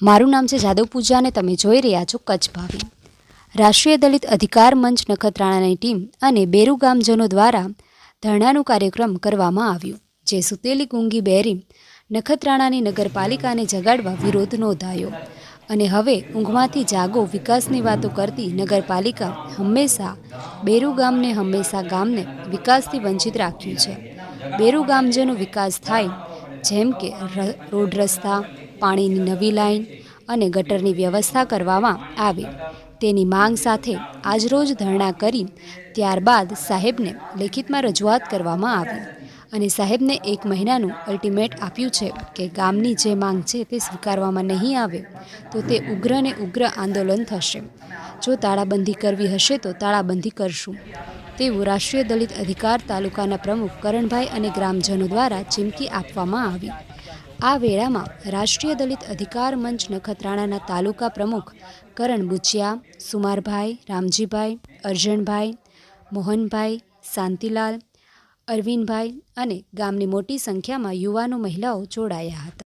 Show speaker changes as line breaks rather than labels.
મારું નામ છે જાદવ પૂજા અને તમે જોઈ રહ્યા છો કચ્છ ભાવી. રાષ્ટ્રીય દલિત અધિકાર મંચ નખત્રાણાની ટીમ અને બેરુ ગામજનો દ્વારા ધરણાનું કાર્યક્રમ કરવામાં આવ્યું, જે સુતેલી ગુંગી બેરી નખત્રાણાની નગરપાલિકાને જગાડવા વિરોધ નોંધાયો અને હવે ઊંઘમાંથી જાગો વિકાસની વાતો કરતી નગરપાલિકા હંમેશા બેરુ ગામને હંમેશા ગામને વિકાસથી વંચિત રાખ્યું છે. બેરુ ગામજનો વિકાસ થાય જેમ કે રોડ રસ્તા પાણીની નવી લાઈન અને ગટરની વ્યવસ્થા કરવામાં આવે. તેની માંગ સાથે આજરોજ ધરણા કરી ત્યારબાદ સાહેબને લેખિતમાં રજૂઆત કરવામાં આવી અને સાહેબને એક મહિનાનું અલ્ટિમેટ આપ્યું છે કે ગામની જે માંગ છે તે સ્વીકારવામાં નહીં આવે તો તે ઉગ્ર ને ઉગ્ર આંદોલન થશે. જો તાળાબંધી કરવી હશે તો તાળાબંધી કરશું. તેવું રાષ્ટ્રીય દલિત અધિકાર તાલુકાના પ્રમુખ કરણભાઈ અને ગ્રામજનો દ્વારા ચીમકી આપવામાં આવી. આ વેળામાં રાષ્ટ્રીય દલિત અધિકાર મંચ નખત્રાણાના તાલુકા પ્રમુખ કરણ બુચિયા, સુમારભાઈ, રામજીભાઈ, અર્જણભાઈ, મોહનભાઈ, શાંતિલાલ, અરવિંદભાઈ અને ગામની મોટી સંખ્યામાં યુવાનો મહિલાઓ જોડાયા હતા.